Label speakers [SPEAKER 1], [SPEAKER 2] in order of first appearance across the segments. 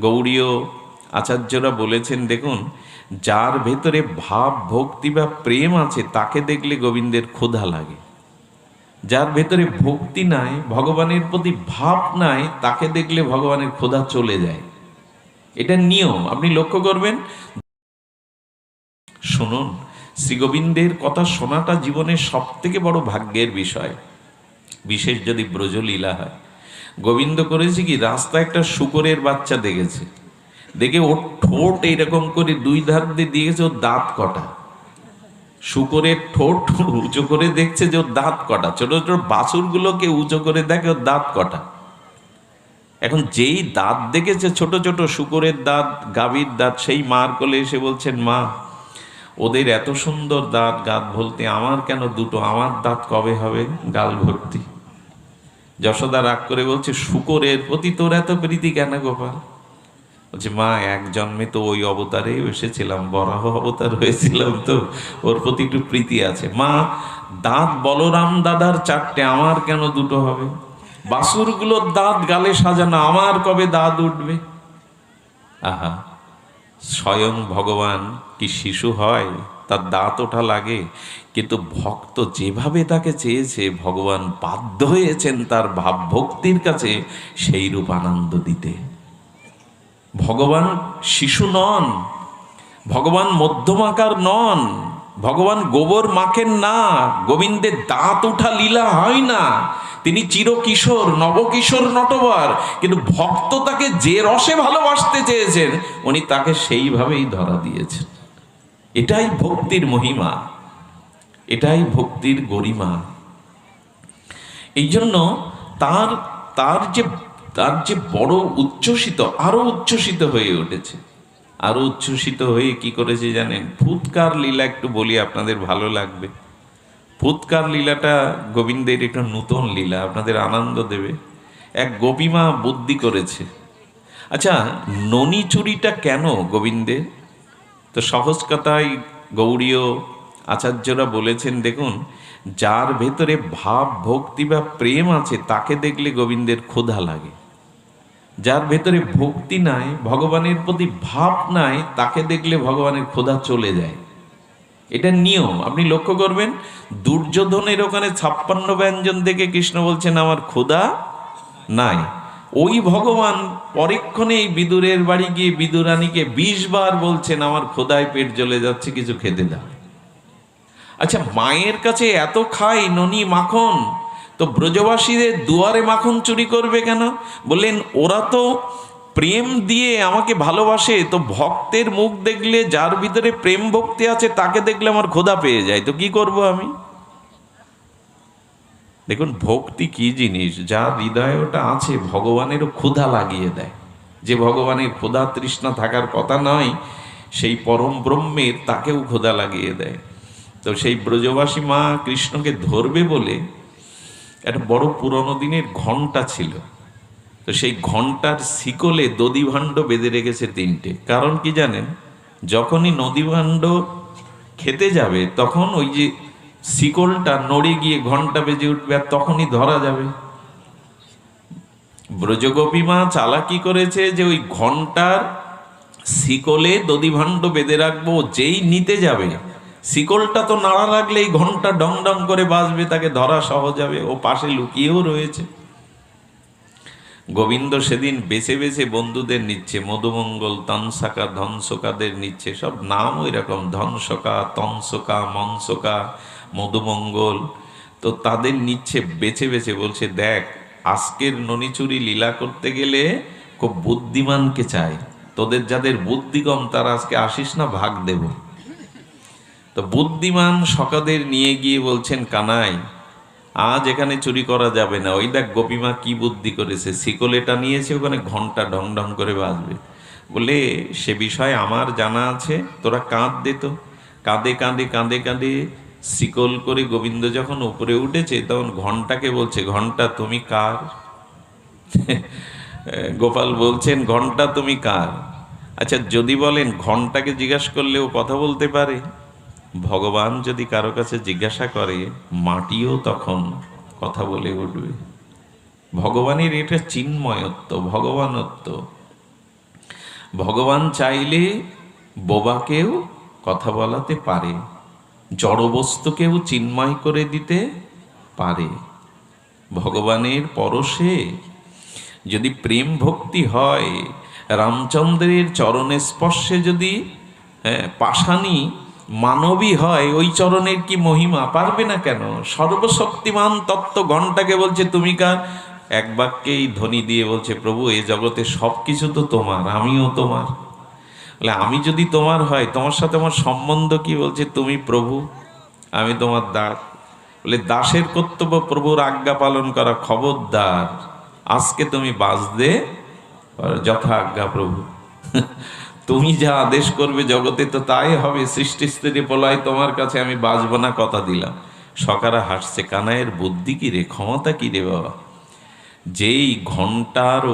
[SPEAKER 1] গৌড়ীয় আচার্যরা বলেছেন, দেখুন, যার ভেতরে ভাব, ভক্তি বা প্রেম আছে, তাকে দেখলে গোবিন্দের ক্ষুধা লাগে। যার ভেতরে ভক্তি নাই, ভগবানের প্রতি ভাব নাই, তাকে দেখলে ভগবানের ক্ষুধা চলে যায়। এটা নিয়ম। আপনি লক্ষ্য করবেন, শুনুন শ্রী গোবিন্দের কথা শোনাটা জীবনের সব থেকে বড় ভাগ্যের বিষয়। বিশেষ যদি ব্রজলীলা হয় গোবিন্দ করেছে কি রাস্তা একটা শুকরের বাচ্চা দেখেছে। দেখে ওর ঠোঁট এইরকম করে দুই ধার দিয়ে দিয়েছে, ওর দাঁত কটা। শুকরের ঠোঁট উঁচু করে দেখছে যে ওর দাঁত কটা। ছোট ছোট বাছুরগুলোকে উঁচু করে দেখে ওর দাঁত কটা। এখন যেই দাঁত দেখেছে, ছোট ছোট শুকরের দাঁত, গাভীর দাঁত, সেই মার কোলে এসে বলছেন, মা, ওদের এত সুন্দর দাঁত, গাত ভর্তি আমার কেন দুটো? আমার দাঁত কবে হবে? গাল ভর্তি। যশোদা রাগ করে বলছে, শুকরের প্রতি তোর এত প্রীতি কেন গোপাল বলছে, মা, এক জন্মে তো ওই অবতারে এসেছিলাম বরাহ অবতার হয়েছিলাম তো, ওর প্রতি একটু প্রীতি আছে। মা, দাঁত বলরাম দাদার চারটে, আমার কেন দুটো হবে? বাসুরগুলোর দাঁত গালে সাজানো, আমার কবে দাঁত উঠবে? আহা, স্বয়ং ভগবান কি শিশু হয়? তার দাঁত ওঠা লাগে, কিন্তু ভক্ত যেভাবে তাকে চেয়েছে, ভগবান বাধ্য হয়েছেন তার ভাব ভক্তির কাছে সেই রূপ আনন্দ দিতে। ভগবান শিশু নন, ভগবান মধ্যমাকার নন, ভগবান গোবর মাখেন না, গোবিন্দের দাঁত উঠা লীলা হয় না। তিনি চিরকিশোর, নবকিশোর নটবর, কিন্তু ভক্ত তাকে যে রসে ভালোবাসতে চেয়েছেন, উনি তাকে সেইভাবেই ধরা দিয়েছেন। এটাই ভক্তির মহিমা। এটাই ভক্তির গরিমা। এই জন্য তার তার যে তার যে বড় উচ্ছ্বসিত, আরও উচ্ছ্বসিত হয়ে উঠেছে। আরও উচ্ছ্বসিত হয়ে কি করেছে জানেন? ফুৎকার লীলা একটু বলি, আপনাদের ভালো লাগবে। ফুৎকার লীলাটা গোবিন্দের একটা নূতন লীলা, আপনাদের আনন্দ দেবে। এক গোপীমা বুদ্ধি করেছে। আচ্ছা ননি চুরিটা কেন গোবিন্দের? তো সহজ কথায় গৌড়ীয় আচার্যরা বলেছেন, দেখুন, যার ভেতরে ভাব, ভক্তি বা প্রেম আছে, তাকে দেখলে গোবিন্দের ক্ষুধা লাগে। যার ভেতরে ভক্তি নাই, ভগবানের প্রতি ভাব নাই, তাকে দেখলে ভগবানের ক্ষুধা চলে যায়। এটা নিয়ম। আপনি লক্ষ্য করবেন, দুর্যোধনের ওখানে ছাপ্পান্ন ব্যঞ্জন দেখে কৃষ্ণ বলছেন, আমার ক্ষুধা নাই। ওই ভগবান পরীক্ষণে এই বিদুরের বাড়ি গিয়ে বিদুরানীকে বিশ বার বলছেন, আমার খোদায় পেট জ্বলে যাচ্ছে, কিছু খেতে দাও। আচ্ছা মায়ের কাছে এত খাই, ননি মাখন, তো ব্রজবাসীদের দুয়ারে মাখন চুরি করবে কেন? বললেন, ওরা তো প্রেম দিয়ে আমাকে ভালোবাসে, তো ভক্তের মুখ দেখলে যার ভিতরে প্রেম ভক্তি আছে, তাকে দেখলে আমার খোদা পেয়ে যায়, তো কি করব আমি? দেখুন, ভক্তি কি জিনিস? যা হৃদয়ে ওটা আছে, ভগবানেরও ক্ষুধা লাগিয়ে দেয়। যে ভগবানের ক্ষুধা তৃষ্ণা থাকার কথা নয়, সেই পরম ব্রহ্মের তাকেও ক্ষুধা লাগিয়ে দেয়। তো সেই ব্রজবাসী মা কৃষ্ণকে ধরবে বলে একটা বড় পুরনো দিনের ঘণ্টা ছিল। তো সেই ঘণ্টার শিকলে দধিভাণ্ড বেঁধে রেখেছে তিনটে। কারণ কি জানেন? যখনই নদীভাণ্ড খেতে যাবে, তখন ওই যে শিকলটা নড়ে গিয়ে ঘণ্টা বেজে উঠবে আর তখনই ধরা যাবে। ব্রজগোপীমা চালাকি করেছে যে ওই ঘণ্টার শিকলে দধিভাণ্ড বেঁধে রাখব যেই নিতে যাবে। শিকলটা তো নাড়া লাগলে এই ঘণ্টা ডং ডং করে বাজবে, তাকে ধরা সহজ হবে, ও পাশে লুকিয়েও রয়েছে। গোবিন্দ সেদিন বেছে বেছে বন্ধুদের নিচ্ছে, মধুমঙ্গল, তনসাকা, ধনসকাদের নিচ্ছে, সব নাম ওই রকম ধনসকা, তনসকা, মনসকা মধুমঙ্গল। তো তাদের নিচ্ছে বেছে বেছে বলছে, দেখ, আজকের ননিচুরি লীলা করতে গেলে খুব বুদ্ধিমানকে চাই। তোদের যাদের বুদ্ধি কম, তারা আজকে আসিস না, ভাগ দেব। তো বুদ্ধিমান সকাদের নিয়ে গিয়ে বলছেন, কানাই, আজ এখানে চুরি করা যাবে না। ওই দেখ, গোপীমা কি বুদ্ধি করেছে। শিকলেটা নিয়েছে, ওখানে ঘণ্টা ঢং ঢং করে বাজবে। বলে, সে বিষয়ে আমার জানা আছে, তোরা কাঁদ দে তো। কাঁদে কাঁদে কাঁদে কাঁদে শিকল করে গোবিন্দ যখন উপরে উঠেছে, তখন ঘন্টাকে বলছে, ঘণ্টা তুমি কার? গোপাল বলছেন, ঘণ্টা তুমি কার? আচ্ছা যদি বলেন, ঘন্টাকে জিজ্ঞাসা করলে ও কথা বলতে পারে। ভগবান যদি কারও কাছে জিজ্ঞাসা করে, মাটিও তখন কথা বলে উঠবে। ভগবানের এটা চিন্ময়ত্ব, ভগবানত্ব। ভগবান চাইলে বোবাকেও কথা বলাতে পারে। জড়বস্তুকেও চিন্ময় করে দিতে পারে। ভগবানের পরশে যদি প্রেম ভক্তি হয়, রামচন্দ্রের চরণের স্পর্শে যদি পাষাণী মানবী হয়, ওই চরণের কি মহিমা? পারবে না কেন? সর্বশক্তিমান তত্ত্ব গণটাকে বলছে, তুমি কার? এক বাক্যেই ধ্বনি দিয়ে বলছে, প্রভু, এ জগতে সব কিছু তো তোমার, আমিও তোমার। আমি যদি তোমার হয়, তোমার সাথে আমার সম্বন্ধ কি বলছে? তুমি প্রভু, আমি তোমার দাস। বলে দাসের কর্তব্য প্রভুর আজ্ঞা পালন করা খবরদার। আজকে তুমি বাঁচতে যথা আজ্ঞা প্রভু। তুমি যা আদেশ করবে জগতে, তো তাই হবে। সৃষ্টি স্থিতি পলায় তোমার কাছে আমি বাঁচবো না কথা দিলাম। সকারা হাসছে কানায়ের বুদ্ধি কি রে, ক্ষমতা কি রে বাবা? যেই ঘণ্টার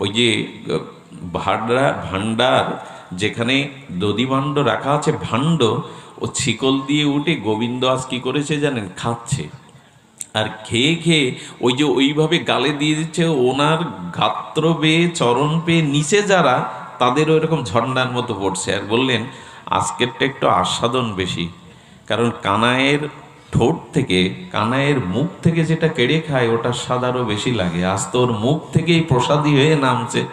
[SPEAKER 1] ওই যে ভান্ডার ভান্ডার যেখানে দধিভাণ্ড রাখা আছে ভাণ্ড ও ছিকল দিয়ে উঠে গোবিন্দ আজ কি করেছে জানেন? খাচ্ছে। আর খেয়ে খেয়ে ওই যে ওইভাবে গালে দিয়ে দিচ্ছে ওনার গাত্র বেয়ে চরণ পেয়ে নিচে যারা, তাদের ওইরকম ঝর্ণার মতো পড়ছে। আর বললেন, আজকেরটা একটু আস্বাদন বেশি, কারণ কানায়ের ঠোঁট থেকে কানায়ের মুখ থেকে যেটা কেড়ে খায় ওটা স্বাদ আরও বেশি লাগে। আজ তো ওর মুখ থেকেই প্রসাদী হয়ে নামছে।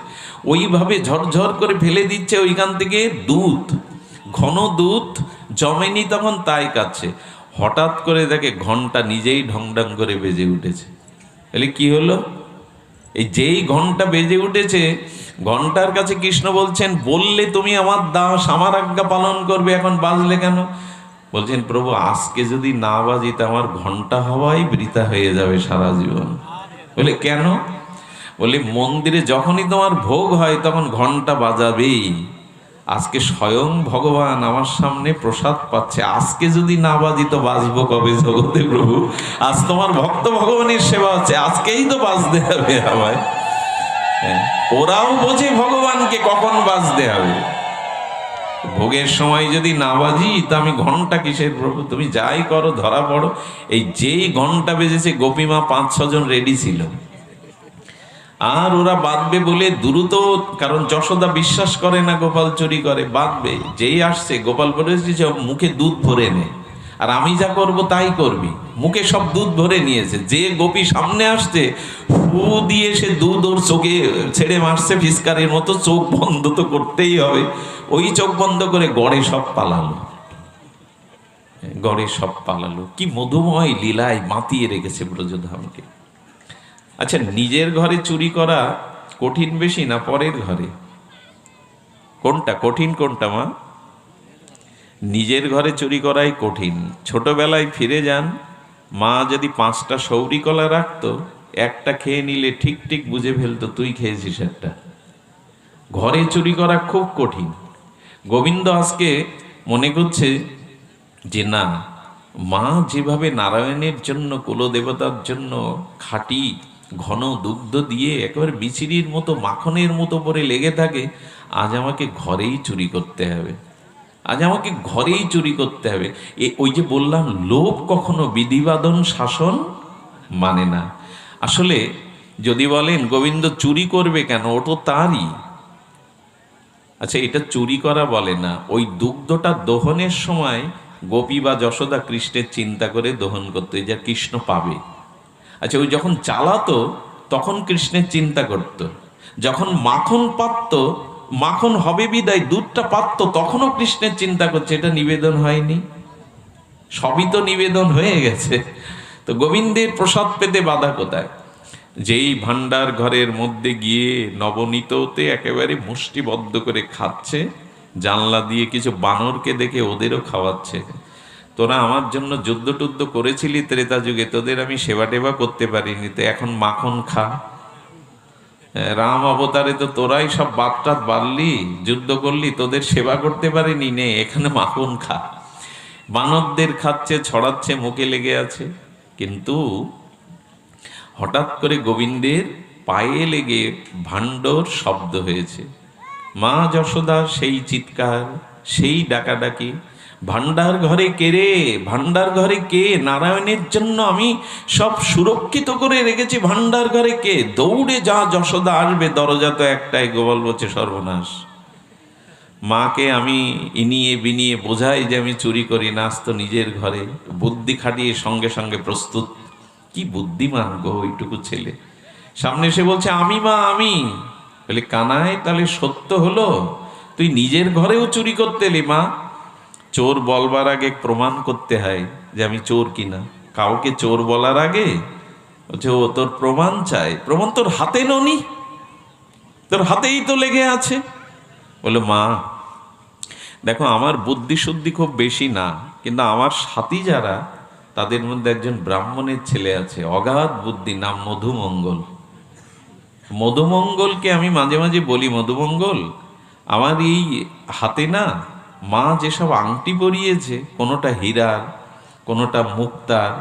[SPEAKER 1] ওইভাবে ঝরঝর করে ফেলে দিচ্ছে ওইখান থেকে দুধ, ঘন দুধ জমেনি তখন তাই কাচ্ছে হঠাৎ করে দেখে ঘণ্টা নিজেই ঢংঢং করে বেজে উঠেছে। তাহলে কি হলো? এই যেই ঘণ্টা বেজে উঠেছে, ঘণ্টার কাছে কৃষ্ণ বলছেন, বললে তুমি আমার দাস, আমার আজ্ঞা পালন করবে, এখন বাজলে কেন? বলছেন, প্রভু, আজকে যদি না বাজি, তো আমার ঘণ্টা হওয়াই বৃথা হয়ে যাবে সারা জীবন। বলে, কেন? বলে মন্দিরে যখনই তোমার ভোগ হয় তখন ঘণ্টা বাজাবেই। আজকে স্বয়ং ভগবান আমার সামনে প্রসাদ পাচ্ছে। আজকে যদি না বাজি তো বাজবো কবে জগতে প্রভু? আজ তোমার ভক্ত ভগবানের সেবা হচ্ছে আজকেই তো বাজতে হবে আমায়। হ্যাঁ, ওরাও বোঝে ভগবানকে কখন বাজতে হবে। ভোগের সময় যদি না বাজি তা আমি ঘণ্টা কিসের প্রভু? তুমি যাই করো ধরা পড়ো। এই যেই ঘণ্টা বেজেছে গোপীমা পাঁচ ছজন রেডি ছিল। আর ওরা বাঁধবে বলে দ্রুত, কারণ যশোদা বিশ্বাস করে না গোপাল চুরি করে, বাঁধবে। যেই আসছে, গোপাল বলেছে যে মুখে দুধ ভরে নে। আর আমি যা করব তাই করবি। মুখে সব দুধ ভরে নিয়েছে। যে গোপী সামনে আসছে, ফু দিয়ে সে দুধ ওর চোখে ছেড়ে মারছে, ফিসকারের মতো চোখ বন্ধ তো করতেই হবে। ওই চোখ বন্ধ করে গড়ে সব পালালো। গড়ে সব পালালো। কি মধুময় লীলায় মাতিয়ে রেখেছে ব্রজধামকে। আচ্ছা নিজের ঘরে চুরি করা কঠিন বেশি না পরের ঘরে? কোনটা কঠিন, কোনটা মা? নিজের ঘরে চুরি করাই কঠিন। ছোটবেলায় ফিরে যান। মা যদি পাঁচটা সৌরি কলা রাখতো, একটা খেয়ে নিলে ঠিক ঠিক বুঝে ফেলতো, তুই খেয়েছিস একটা। ঘরে চুরি করা খুব কঠিন। গোবিন্দ আজকে মনে করছে যে, না, মা যেভাবে নারায়ণের জন্য, কুলদেবতার জন্য খাঁটি ঘন দুগ্ধ দিয়ে একেবারে বিচিরির মতো, মাখনের মতো পরে লেগে থাকে, আজ আমাকে ঘরেই চুরি করতে হবে। আজ আমাকে ঘরেই চুরি করতে হবে। এ, ওই যে বললাম, লোভ কখনো বিধিবাদন শাসন মানে না। আসলে যদি বলেন, গোবিন্দ চুরি করবে কেন? ও তো তারই। আচ্ছা এটা চুরি করা বলে না। ওই দুগ্ধটা দহনের সময় গোপী বা যশোদা কৃষ্ণের চিন্তা করে দহন করতে, যা কৃষ্ণ পাবে। আচ্ছা ওই যখন চালাতো, তখন কৃষ্ণের চিন্তা করত। যখন মাখন পাত্ত, মাখন হবে বিদায়, দুধটা পাত্ত, তখনও কৃষ্ণের চিন্তা করছে, এটা নিবেদন হয়নি। সবই তো নিবেদন হয়ে গেছে। তো গোবিন্দের প্রসাদ পেতে বাধা কোথায়? যেই ভান্ডার ঘরের মধ্যে গিয়ে নবনীততে একেবারে মুষ্টিবদ্ধ করে খাচ্ছে, জানলা দিয়ে কিছু বানরকে দেখে ওদেরও খাওয়াচ্ছে। তোরা আমার জন্য যুদ্ধ টুদ্ধ করেছিলি ত্রেতা যুগে, তোদের আমি সেবা টেবা করতে পারিনি, তো এখন মাখন খা। রাম অবতারে তো তোরাই সব বাতটাত বাড়লি, যুদ্ধ করলি, তোদের সেবা করতে পারিনি নে, এখানে মাখন খা। বানরদের খাচ্ছে, ছড়াচ্ছে, মুখে লেগে আছে, কিন্তু হঠাৎ করে গোবিন্দের পায়ে লেগে ভাণ্ডর শব্দ হয়েছে। মা যশোদা সেই চিৎকার, সেই ডাকাডাকি ভান্ডার ঘরে কে রে? ভান্ডার ঘরে কে? নারায়ণের জন্য আমি সব সুরক্ষিত করে রেখেছি। ভান্ডার ঘরে কে? দৌড়ে যা যশোদা আসবে, দরজা তো একটাই, গোপাল বলছে, সর্বনাশ। মাকে আমি ইনিয়ে বিনিয়ে বোঝাই যে আমি চুরি করি, নাচ তো নিজের ঘরে। বুদ্ধি খাটিয়ে সঙ্গে সঙ্গে প্রস্তুত। কি বুদ্ধিমান গো ওইটুকু ছেলে। সামনে এসে বলছে, আমি মা, আমি। বলে, কানায়, তাহলে সত্য হলো? তুই নিজের ঘরেও চুরি করতে এলি মা? চোর বলবার আগে প্রমাণ করতে হয় যে আমি চোর কিনা। কাউকে চোর বলার আগে বলছে, ও, তোর প্রমাণ চাই। প্রমাণ তোর হাতে ননি। তোর হাতেই তো লেগে আছে। বলে, মা, দেখো, আমার বুদ্ধি শুদ্ধি খুব বেশি না, কিন্তু আমার সাথী যারা, তাদের মধ্যে একজন ব্রাহ্মণের ছেলে আছে, অগাধ বুদ্ধি, নাম মধুমঙ্গল। মধুমঙ্গলকে আমি মাঝে মাঝে বলি, মধুমঙ্গল, আমার এই হাতে না মা যেসব আংটি পরিয়েছে, কোনোটা হীরার, কোনোটা মুক্তার,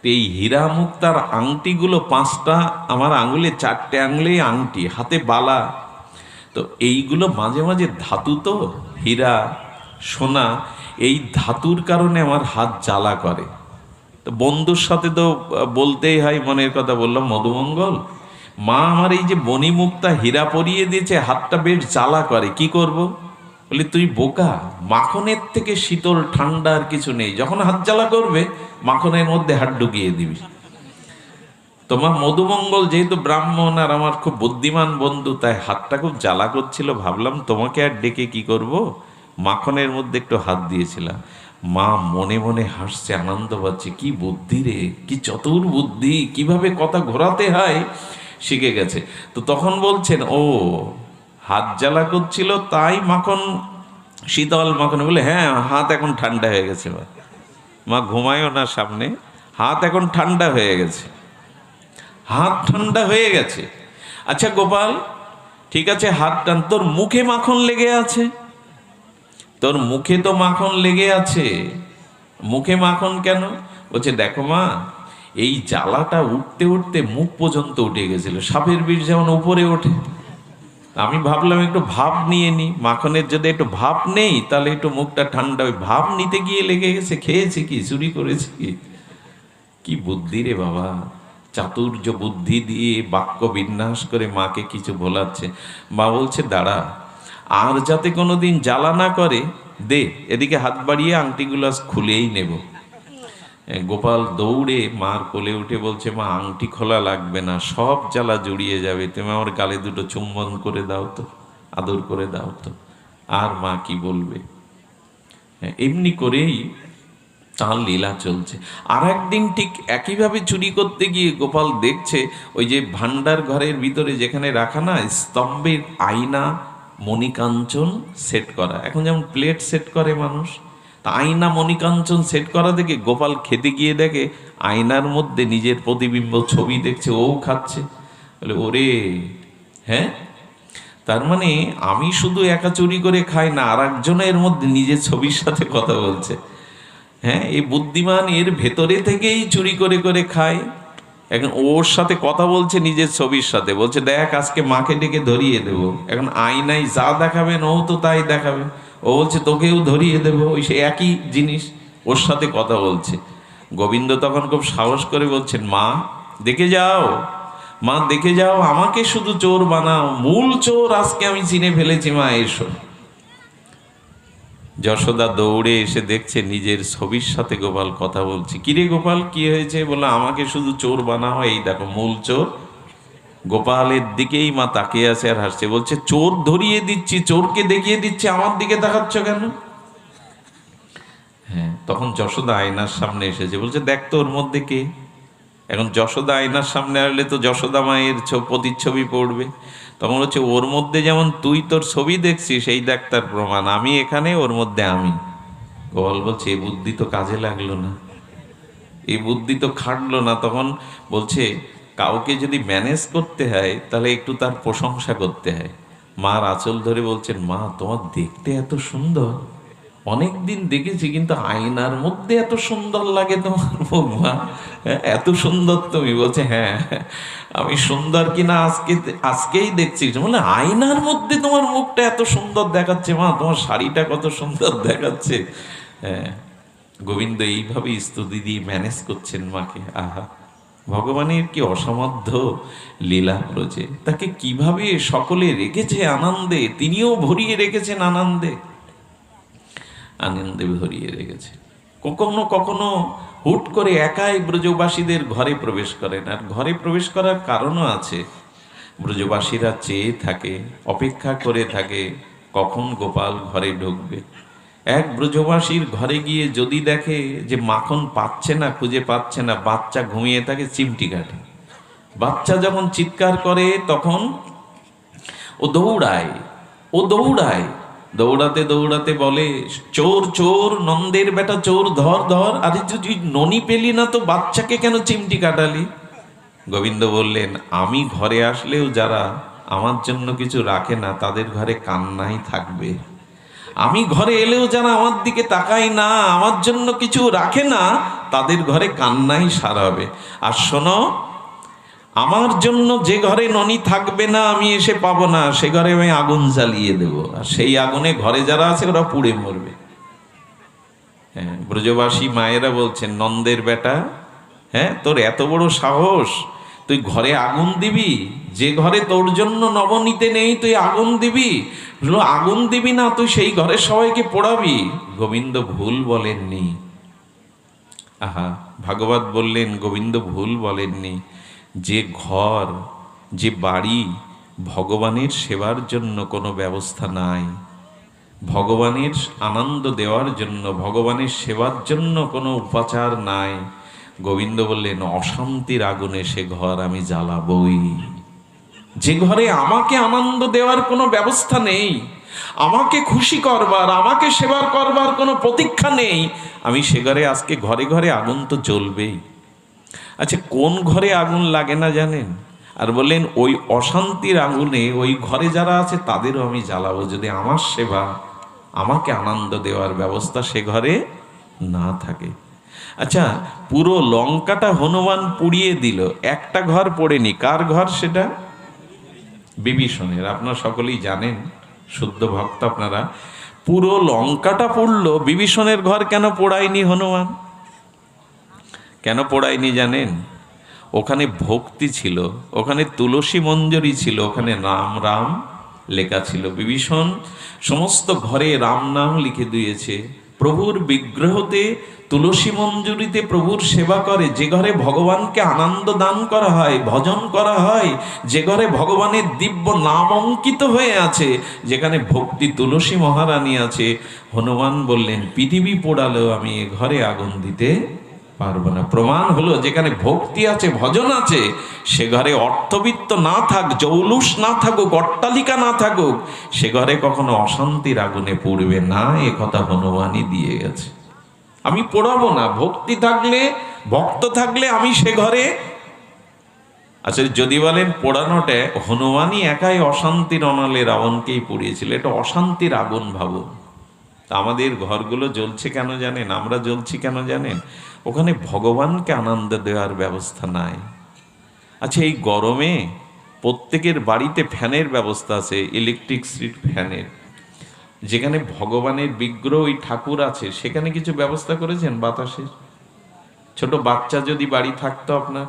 [SPEAKER 1] তো এই হীরা মুক্তার আংটিগুলো পাঁচটা, আমার আঙুলে চারটে আঙুলেই আংটি, হাতে বালা। তো এইগুলো মাঝে মাঝে ধাতু তো, হীরা, সোনা, এই ধাতুর কারণে আমার হাত জ্বালা করে। তো বন্ধুর সাথে তো বলতেই হয়, মনের কথা বললাম, মধুমঙ্গল, মা আমার এই যে বনিমুক্তা হীরা পরিয়ে দিয়েছে, হাতটা বেশ জ্বালা করে, কি করব? বলি, তুই বোকা, মাখনের থেকে শীতল, ঠান্ডা আর কিছু নেই। যখন হাত জ্বালা করবে, মাখনের মধ্যে হাত ঢুকিয়ে দিবি। তোমার মধুমঙ্গল যেহেতু ব্রাহ্মণ আর আমার খুব বুদ্ধিমান বন্ধু, তাই হাতটা খুব জ্বালা করছিল। ভাবলাম, তোমাকে আর ডেকে কি করব? মাখনের মধ্যে একটু হাত দিয়েছিলাম। মা মনে মনে হাসছে, আনন্দ পাচ্ছে, কি বুদ্ধি রে, কি চতুর বুদ্ধি, কীভাবে কথা ঘোরাতে হয়? শিখে গেছে। তো তখন বলছেন, ও হাত জ্বালা করছিল, তাই মাখন, শীতল মাখন, বলে হ্যাঁ হাত এখন ঠান্ডা হয়ে গেছে, মা। মা ঘুমায়ও না সামনে, হাত এখন ঠান্ডা হয়ে গেছে। হাত ঠান্ডা হয়ে গেছে। আচ্ছা গোপাল, ঠিক আছে, হাত টান, তোর মুখে মাখন লেগে আছে? তোর মুখে তো মাখন লেগে আছে। মুখে মাখন কেন? বলছে, দেখো, মা, এই জ্বালাটা উঠতে উঠতে মুখ পর্যন্ত উঠে গেছিল। সাপের বিষ যেমন উপরে ওঠে আমি ভাবলাম একটু ভাব নিয়ে নি, মাখনের যদি একটু ভাব নেই, তাহলে একটু মুখটা ঠান্ডা ওই ভাব নিতে গিয়ে লেগে গেছে, খেয়েছে কি, চুরি করেছে কি? কি বুদ্ধি রে বাবা, চাতুর্য বুদ্ধি দিয়ে বাক্য বিন্যাস করে মাকে কিছু বলাচ্ছে মা বলছে, দাঁড়া, আর যাতে কোনোদিন জ্বালা না করে, দে, এদিকে হাত বাড়িয়ে আংটিগুলো খুলেই নেব। গোপাল দৌড়ে মার কোলে উঠে বলছে, মা, আংটি খোলা লাগবে না, সব জ্বালা জুড়িয়ে যাবে, তুমি আমার গালে দুটো চুম্বন করে দাও তো, আদর করে দাও তো। আর মা কি বলবে? এমনি করেই তার লীলা চলছে। আর একদিন ঠিক একইভাবে চুরি করতে গিয়ে গোপাল দেখছে, ওই যে ভান্ডার ঘরের ভিতরে যেখানে রাখা না, স্তম্ভের আয়না, মণিকাঞ্চন সেট করা। এখন যেমন প্লেট সেট করে মানুষ তা আয়না মণিকাঞ্চন সেট করা দেখে গোপাল খেতে গিয়ে দেখে আয়নার মধ্যে নিজের প্রতিবিম্ব ছবি দেখছে, ও খাচ্ছে। বলে, ওরে হ্যাঁ? তার মানে আমি শুধু একা চুরি করে খাই না আর একজনের মধ্যে নিজের ছবির সাথে কথা বলছে। হ্যাঁ এই বুদ্ধিমান এর ভেতরে থেকেই চুরি করে করে খায়। এখন ওর সাথে কথা বলছে নিজের ছবির সাথে। বলছে, দেখ, আজকে মাকে ডেকে ধরিয়ে দেব। এখন আয়নায় যা দেখাবেন, ও তো তাই দেখাবে। ও বলছে, তোকেও ধরিয়ে দেব। ওই সে একই জিনিস ওর সাথে কথা বলছে। গোবিন্দ তখন খুব সাহস করে বলছেন, মা, দেখে যাও। মা, দেখে যাও, আমাকে শুধু চোর বানাও। মূল চোর আজকে আমি চিনে ফেলেছি, মা, এসো। যশোদা দৌড়ে এসে দেখছে, নিজের ছবির সাথে গোপাল কথা বলছে। কিরে গোপাল, কি হয়েছে? বলে আমাকে শুধু চোর বানাও, এই দেখো মূল চোর। গোপালের দিকেই মা তাকিয়ে আছে আর হাসছে, বলছে, চোর ধরিয়ে দিচ্ছি, চোরকে দেখিয়ে দিচ্ছি, আমার দিকে তাকাচ্ছ কেন? হ্যাঁ তখন যশোদা আয়নার সামনে এসেছে, বলছে, দেখ তো ওর মধ্যে কে? এখন যশোদা আয়নার সামনে আসলে তো যশোদা মায়ের প্রতিচ্ছবি পড়বে। তখন হচ্ছে ওর মধ্যে যেমন তুই তোর ছবি দেখছিস, সেই দেখ তার প্রমাণ, আমি এখানে, ওর মধ্যে আমি। গোপাল বলছে এই বুদ্ধি তো কাজে লাগল না এই বুদ্ধি তো খাটলো না। তখন বলছে কাউকে যদি ম্যানেজ করতে হয় তাহলে একটু তার প্রশংসা করতে হয়। মার আঁচল ধরে বলছেন মা তোমার দেখতে এত সুন্দর। অনেক দিন দেখেছি কিন্তু আয়নার মধ্যে এত সুন্দর লাগে তোমার মুখ মা। হ্যাঁ, এত সুন্দর তুমি। বলছে হ্যাঁ আমি সুন্দর কিনা আজকে আজকেই দেখছি। মানে আয়নার মধ্যে তোমার মুখটা এত সুন্দর দেখাচ্ছে মা। তোমার শাড়িটা কত সুন্দর দেখাচ্ছে। হ্যাঁ গোবিন্দ এইভাবে স্তুতি দিয়ে ম্যানেজ করছেন মাকে। আহা। ভগবানের কি অসামর্থ লীলা প্রজে? তাকে কীভাবে সকলে রেখেছে আনন্দে? তিনিও ভরিয়ে রেখেছেন আনন্দে। আনন্দে ভরিয়ে রেখেছে। কখনো কখনো হুট করে একাই ব্রজবাসীদের ঘরে প্রবেশ করেন। আর ঘরে প্রবেশ করার কারণও আছে। ব্রজবাসীরা চেয়ে থাকে, অপেক্ষা করে থাকে, কখন গোপাল ঘরে ঢুকবে? এক ব্রজবাসীর ঘরে গিয়ে যদি দেখে যে মাখন পাচ্ছে না, খুঁজে পাচ্ছে না, বাচ্চা ঘুমিয়ে থাকে, চিমটি কাটে। বাচ্চা যখন চিৎকার করে, তখন ও দৌড়ায় ও দৌড়ায়। দৌড়াতে দৌড়াতে বলে, চোর চোর, নন্দের বেটা চোর, ধর ধর, আরে যদি ননি পেলি না তো বাচ্চাকে কেন চিমটি কাটালি? গোবিন্দ বললেন, আমি ঘরে আসলেও যারা আমার জন্য কিছু রাখে না, তাদের ঘরে কান্নাই থাকবে। আমি ঘরে এলেও যারা আমার দিকে তাকায় না, আমার জন্য কিছু রাখে না, তাদের ঘরে কান্নাই সারাবে আর শোনো, আমার জন্য যে ঘরে ননি থাকবে না, আমি এসে পাবো না, সে ঘরে আমি আগুন জ্বালিয়ে দেবো। আর সেই আগুনে ঘরে যারা আছে, ওরা পুড়ে মরবে। হ্যাঁ ব্রজবাসী মায়েরা বলছেন, নন্দের বেটা হ্যাঁ তোর এত বড় সাহস, তুই ঘরে আগুন দিবি? যে ঘরে তোর জন্য নবনীতে নেই, তুই আগুন দিবি? বলল, আগুন দিবি না তুই সেই ঘরের সবাইকে পোড়াবি। গোবিন্দ ভুল বলেননি। আহা ভাগবত বললেন গোবিন্দ ভুল বলেননি। যে ঘর যে বাড়ি ভগবানের সেবার জন্য কোনো ব্যবস্থা নাই। ভগবানের আনন্দ দেওয়ার জন্য ভগবানের সেবার জন্য কোনো উপাচার নাই। গোবিন্দ বললেন অশান্তির আগুনে সে ঘর আমি জ্বালাবই। যে ঘরে আমাকে আনন্দ দেওয়ার কোনো ব্যবস্থা নেই, আমাকে খুশি করবার, আমাকে সেবার করবার কোনো প্রতীক্ষা নেই, আমি সে ঘরে আজকে ঘরে ঘরে আগুন তো জ্বলবেই। আচ্ছা কোন ঘরে আগুন লাগে না জানেন? আর বললেন, ওই অশান্তির আগুনে ওই ঘরে যারা আছে তাদেরও আমি জ্বালাবো, যদি আমার সেবা, আমাকে আনন্দ দেওয়ার ব্যবস্থা সে ঘরে না থাকে। আচ্ছা পুরো লঙ্কাটা হনুমান পুড়িয়ে দিল, একটা ঘর পড়েনি, কার ঘর সেটা? বিভীষণের। আপনারা সকলেই জানেন, শুদ্ধ ভক্ত আপনারা, পুরো লঙ্কাটা পড়ল, বিভীষণের ঘর কেন পোড়ায়নি হনুমান? কেন পোড়ায়নি জানেন? ওখানে ভক্তি ছিল, ওখানে তুলসী মঞ্জরি ছিল, ওখানে রাম রাম লেখা ছিল। বিভীষণ সমস্ত ঘরে রাম নাম লিখে দিয়েছে। প্রভুর বিগ্রহতে, তুলসী মঞ্জুরিতে প্রভুর সেবা করে। যে ঘরে ভগবানকে আনন্দ দান করা হয়, ভজন করা হয়, যে ঘরে ভগবানের দিব্য নাম অঙ্কিত হয়ে আছে, যেখানে ভক্তি তুলসী মহারানী আছে। হনুমান বললেন, পৃথিবী পোড়ালেও আমি এ ঘরে আগুন দিতে। পারব না। প্রমাণ হলো, যেখানে ভক্তি আছে, ভজন আছে, সে ঘরে অর্থবিত্ত না থাক, জৌলুস না থাকুক, অট্টালিকা না থাকুক, সে ঘরে কখনো অশান্তির আগুনে পড়বে না, এ কথা হনুমানই দিয়ে গেছে। আমি পড়াবো না, ভক্তি থাকলে, ভক্ত থাকলে আমি সে ঘরে। আচ্ছা যদি বলেন পোড়ানোটা, হনুমানই একাই অশান্তির অনালে রাবণকেই পুড়িয়েছিল, এটা অশান্তির আগুন ভাবুন। আমাদের ঘরগুলো জ্বলছে কেন জানেন? আমরা জ্বলছি কেন জানেন? ওখানে ভগবানকে আনন্দ দেওয়ার ব্যবস্থা নাই। আচ্ছা এই গরমে প্রত্যেকের বাড়িতে ফ্যানের ব্যবস্থা আছে ইলেকট্রিক স্ট্রিট ফ্যানের। যেখানে ভগবানের বিগ্রহ, ওই ঠাকুর আছে, সেখানে কিছু ব্যবস্থা করেছেন বাতাসের? ছোট বাচ্চা যদি বাড়ি থাকতো আপনার,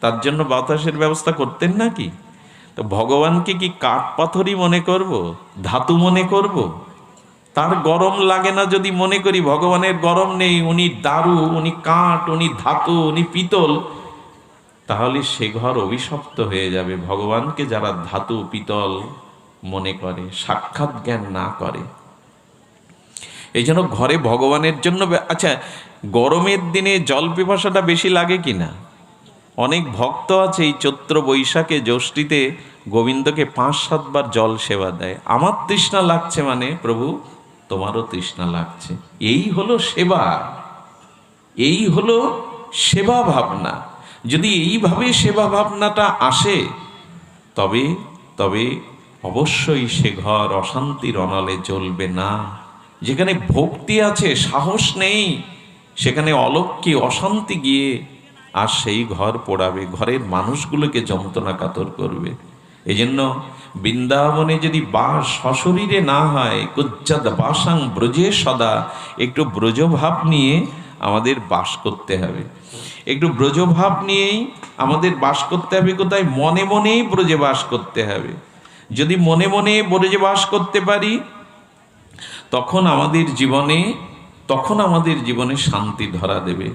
[SPEAKER 1] তার জন্য বাতাসের ব্যবস্থা করতেন নাকি? তো ভগবানকে কি কাঠ পাথরই মনে করব? ধাতু মনে করব? তার গরম লাগে না যদি মনে করি ভগবানের গরম নেই, উনি দারু, উনি কাঠ, উনি ধাতু, উনি পিতল, তাহলে সে ঘর অভিশপ্ত হয়ে যাবে। ভগবানকে যারা ধাতু, পিতল মনে করে, সাক্ষাৎ জ্ঞান না করে। এই জন্য ঘরে ভগবানের জন্য আচ্ছা গরমের দিনে জল পিপাসাটা বেশি লাগে কি না? অনেক ভক্ত আছে এই চৈত্র বৈশাখে জ্যৈষ্ঠীতে গোবিন্দকে পাঁচ সাতবার জল সেবা দেয়। আমার তৃষ্ণা লাগছে মানে প্রভু তোমারও তৃষ্ণা লাগছে। এই হলো সেবা। এই হলো সেবা ভাবনা। যদি এইভাবে সেবা ভাবনাটা আসে, তবে তবে অবশ্যই সে ঘর অশান্তির অনালে চলবে না। যেখানে ভক্তি আছে, সাহস নেই, সেখানে অলক্ষ্যে অশান্তি গিয়ে আর সেই ঘর পোড়াবে। ঘরের মানুষগুলোকে যন্ত্রণা কাতর করবে। এই জন্য বৃন্দাবনে যদি বাস সশরীরে না হয় কুজ্জাদ বাসাং ব্রজে সদা, একটু ব্রজভাব নিয়ে আমাদের বাস করতে হবে। একটু ব্রজভাব নিয়েই আমাদের বাস করতে হবে কোথায়? মনে মনেই ব্রজে বাস করতে হবে। যদি মনে মনে ব্রজে বাস করতে পারি, তখন আমাদের জীবনে, তখন আমাদের জীবনে শান্তি ধরা দেবে।